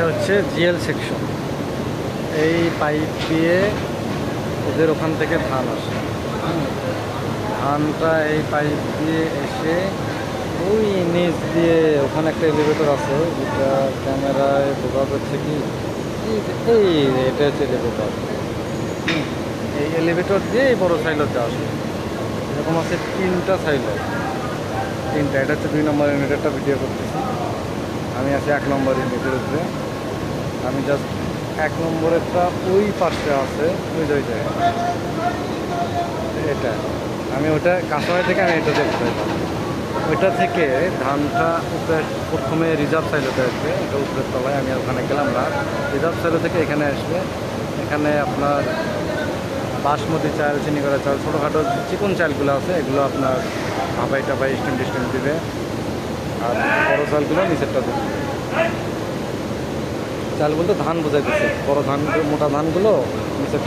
এটা হচ্ছে GL section. এই পাইপ দিয়ে ওদের ওখান থেকে ধান আসে। ধানটা এই পাইপ দিয়ে এসে ওই নিচ দিয়ে ওখানে একটা এলিভেটর আছে, যেটা ক্যামেরায় বোঝা যাচ্ছে কি? এই এটা হচ্ছে এলিভেটর এই এলিভেটর দিয়ে এই বড় সাইলতে আসে। এরকম আছে তিনটা সাইলো তিনটা, এটা হচ্ছে দুই নম্বর ইউনিটেরটা ভিডিও করতেছি। আমি আছি এক নম্বর ইউনিটের উপরে। আমি জাস্ট এক নম্বরেরটা ওই পাশে আছে, ওই যে জায়গায়। এটা। আমি ওটা কাঁচামাই থেকে আমি এটা দেখতে পাইলাম। ওইটা থেকে ধানটা উপরে প্রথমে রিজার্ভ সাইলোতে আসবে, এটা উপরের তলায়, আমি ওখানে গেলাম না। রিজার্ভ সাইলো থেকে এখানে আসবে। এখানে আপনার বাসমতি চাল চিনি করা চাল, ছোটোখাটো চিকন চালগুলো আছে, এগুলো আপনার ভাপাই টাপাই স্টিম টিস্টিম দিবে। আর বড়ো চালগুলো নিচেরটা দিবে। চাল বলতে ধান বোঝাইতেছে। বড় ধান মোটা ধানগুলো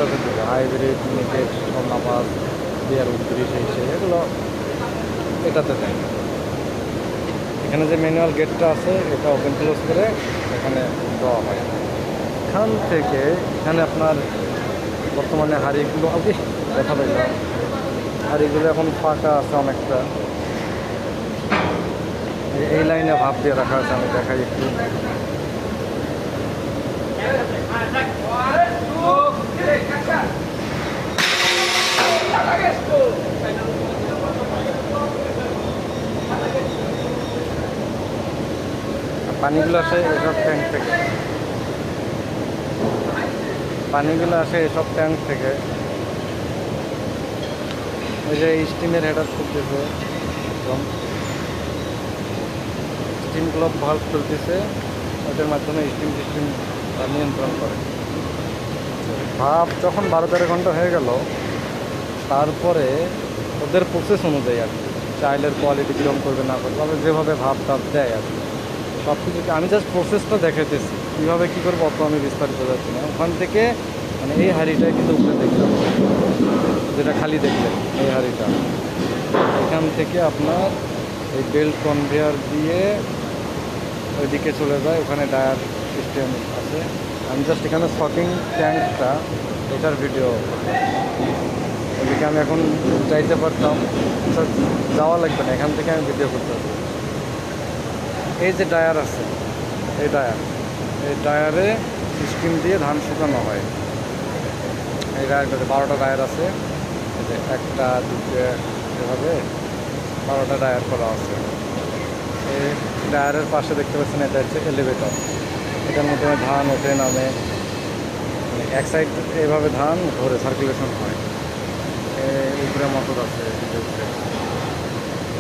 দিবে হাইব্রিড মিনিকেট স্বর্ণাপাত বিয়ার সেই সেই এগুলো এটাতে দেয়। এখানে যে ম্যানুয়াল গেটটা আছে, এটা ওপেন ক্লোজ করে এখানে দেওয়া হয়। এখান থেকে এখানে আপনার বর্তমানে হাড়িগুলো, আগে দেখা পেলাম হাড়িগুলো এখন ফাঁকা আছে অনেকটা। এই- এই লাইনে ভাব দিয়ে রাখা আছে, আমি দেখাই একটু। পানিগুলো আসে এসব ট্যাঙ্ক থেকে। পানিগুলো আসে এসব ট্যাঙ্ক থেকে। ওই যে স্টিমের হেডার খুলতেছে, একদম। স্টিম ক্লব ভাল্ব খুলতেছে, ওটার মাধ্যমে স্টিম টিস্টিম নিয়ন্ত্রণ করে। ভাব যখন বারো তেরো ঘণ্টা হয়ে গেল, তারপরে ওদের প্রসেস অনুযায়ী আর কি, চাইলের কোয়ালিটি কীরকম করবে, না করবে তবে যেভাবে ভাব টাপ দেয় আর কি। সব কিছু আমি জাস্ট প্রসেসটা দেখাইতেছি, কীভাবে কী করব অত আমি বিস্তারিত যাচ্ছি না। ওখান থেকে মানে এই হাঁড়িটাই কিন্তু উপরে দেখলাম, যেটা খালি দেখলেন, এই হাঁড়িটা। এখান থেকে আপনার এই বেল্ট কনভেয়ার দিয়ে ওইদিকে চলে যায়, ওখানে ডায়ার সিস্টেম আছে। আমি জাস্ট এখানে শপিং ট্যাঙ্কটা এটার ভিডিও ওইদিকে আমি এখন যাইতে পারতাম। যাওয়া লাগবে না, এখান থেকে আমি ভিডিও করতে পারব। এই যে ডায়ার আছে, এই ডায়ার এই ডায়ারে স্কিম দিয়ে ধান শুকানো হয়। এই ডায়ারটাতে বারোটা ডায়ার আছে। একটা, দুটো, এভাবে বারোটা ডায়ার করা আছে। এই ডায়ারের পাশে দেখতে পাচ্ছেন, এটা হচ্ছে এলিভেটর এটার মাধ্যমে ধান ওঠে, নামে। মানে এক সাইড এভাবে ধান ধরে সার্কুলেশন হয়। উপরে মোটর আছে।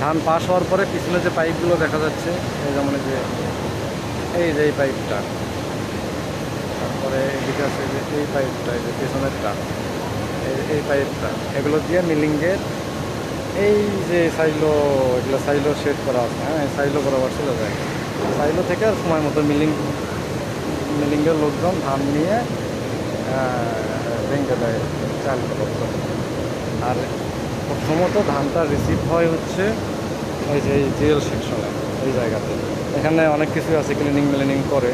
ধান পাশ হওয়ার পরে পিছনে যে পাইপগুলো দেখা যাচ্ছে যেমন যে, এই যে এই পাইপটা। তারপরে এদিকে আছে যে এই পাইপটা, এই যে পেছনেরটা। এই পাইপটা, এগুলো দিয়ে মিলিংয়ের এই যে সাইলো এগুলো সাইলো শেড করা আছে হ্যাঁ সাইলো বরাবর চলে যায়। সাইলো থেকে আর সময় মতো মিলিং মিলিংয়ের লোকজন ধান নিয়ে ভেঙে দেয় চাল আর প্রথমত ধানটা রিসিভ হয় হচ্ছে ওই যে জেল সেকশনে ওই জায়গাতে। এখানে অনেক কিছু আছে ক্লিনিং মিলিনিং করে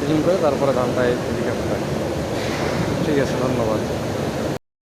ক্লিনিং করে, তারপরে ধানটা এই ঠিক আছে, ধন্যবাদ।